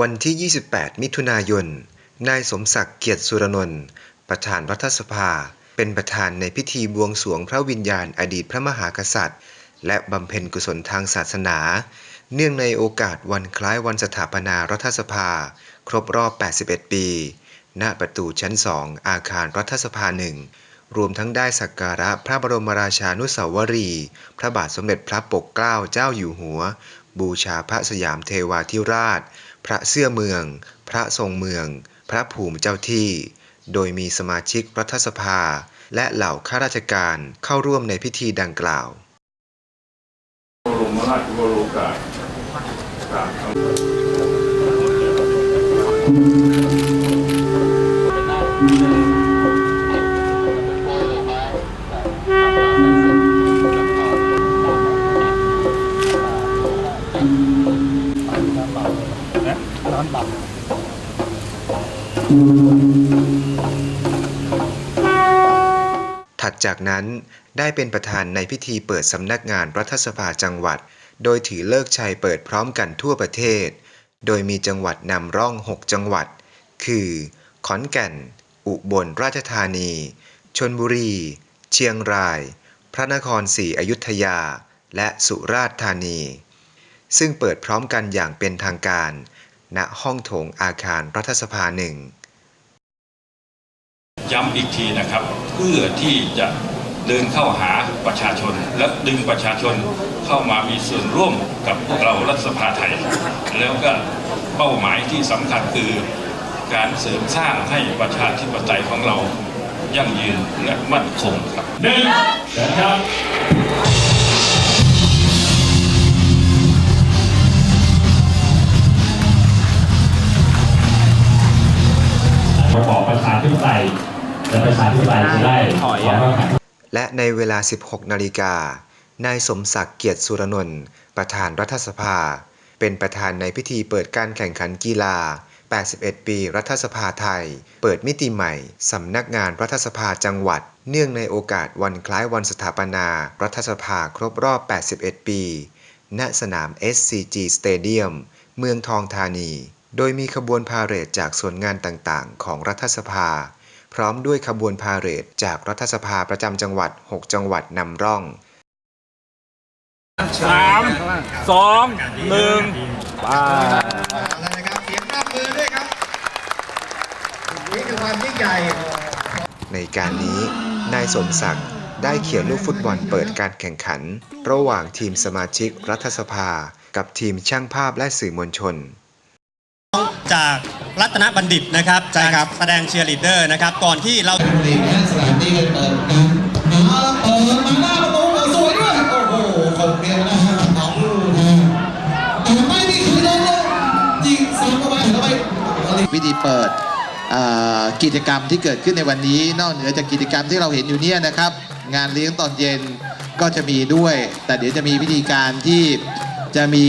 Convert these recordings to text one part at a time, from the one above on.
วันที่ 28 มิถุนายน นายสมศักดิ์เกียรติสุรนนท์ ประธานรัฐสภา เป็นประธานในพิธีบวงสรวงพระวิญญาณอดีตพระมหากษัตริย์ และบำเพ็ญกุศลทางศาสนา เนื่องในโอกาสวันคล้ายวันสถาปนารัฐสภา ครบรอบ 81 ปี ณ ประตูชั้น2อาคารรัฐสภาหนึ่ง รวมทั้งได้สักการะพระบรมราชานุสาวรีย์พระบาทสมเด็จพระปกเกล้าเจ้าอยู่หัว บูชาพระสยามเทวาธิราช พระเสื้อเมือง พระทรงเมือง พระภูมิเจ้าที่ โดยมีสมาชิกรัฐสภา และเหล่าข้าราชการเข้าร่วมในพิธีดังกล่าวบรมราชวโรกาส กราบคำถัดจากนั้นได้เป็นประธานในพิธีเปิดสำนักงานรัฐสภาจังหวัด โดยถือเลิกชัยเปิดพร้อมกันทั่วประเทศ โดยมีจังหวัดนำร่อง 6 จังหวัด คือ ขอนแก่น อุบลราชธานี ชนบุรี เชียงราย พระนครศรีอยุธยา และสุราษฎร์ธานี ซึ่งเปิดพร้อมกันอย่างเป็นทางการ ณห้องโถงอาคารรัฐสภาหนึ่งย้ำอีกทีนะครับ เพื่อที่จะเดินเข้าหาประชาชน และดึงประชาชนเข้ามามีส่วนร่วมกับพวกเรารัฐสภาไทย แล้วก็เป้าหมายที่สำคัญคือการเสริมสร้างให้ประชาธิปไตยของเรายั่งยืนและมั่นคงครับหนึ่งนะครับ ระบอบประชาธิปไตยและประชาธิปไตยจะได้ความเข้าใจและในเวลา 16 นาฬิกา นายสมศักดิ์เกียรติสุรนนท์ประธานรัฐสภา เป็นประธานในพิธีเปิดการแข่งขันกีฬา 81 ปีรัฐสภาไทย เปิดมิติใหม่ สำนักงานรัฐสภาจังหวัด เนื่องในโอกาสวันคล้ายวันสถาปนา รัฐสภาครบรอบ 81 ปี ณ สนาม SCG Stadium เมืองทองธานี โดยมีขบวนพาเหรดจากส่วนงานต่างๆ ของรัฐสภา พร้อมด้วยขบวนพาเหรดจากรัฐสภาประจำจังหวัด 6 จังหวัดนำร่องสามสองหนึ่งไปเอาละนะครับเสียงปรบมือด้วยครับนี่คือความยิ่งใหญ่ในการนี้ นายสมศักดิ์ได้เขียนลูกฟุตบอลเปิดการแข่งขัน ระหว่างทีมสมาชิกรัฐสภา กับทีมช่างภาพและสื่อมวลชน จากรัตนบัณฑิตนะครับใช่ครับแสดงเชียร์ลีดเดอร์นะครับ ก่อนที่เรา เด็กนะสถานที่กันเปิดกันเอาละเปิดมาหน้าประตูสวยด้วย โอ้โหคมเร็วนะฮะเอาลูกนะแต่ไม่มีใครโดนลงยิงซ้ำเข้าไปเข้าไปวิธีเปิดเอ่อกิจกรรมที่เกิดขึ้นในวันนี้ นอกเหนือจากกิจกรรมที่เราเห็นอยู่เนี่ยนะครับ งานเลี้ยงตอนเย็นก็จะมีด้วย แต่เดี๋ยวจะมีวิธีการที่จะมี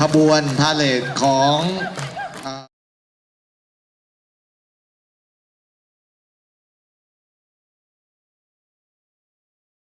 ขบวนพาเลทของ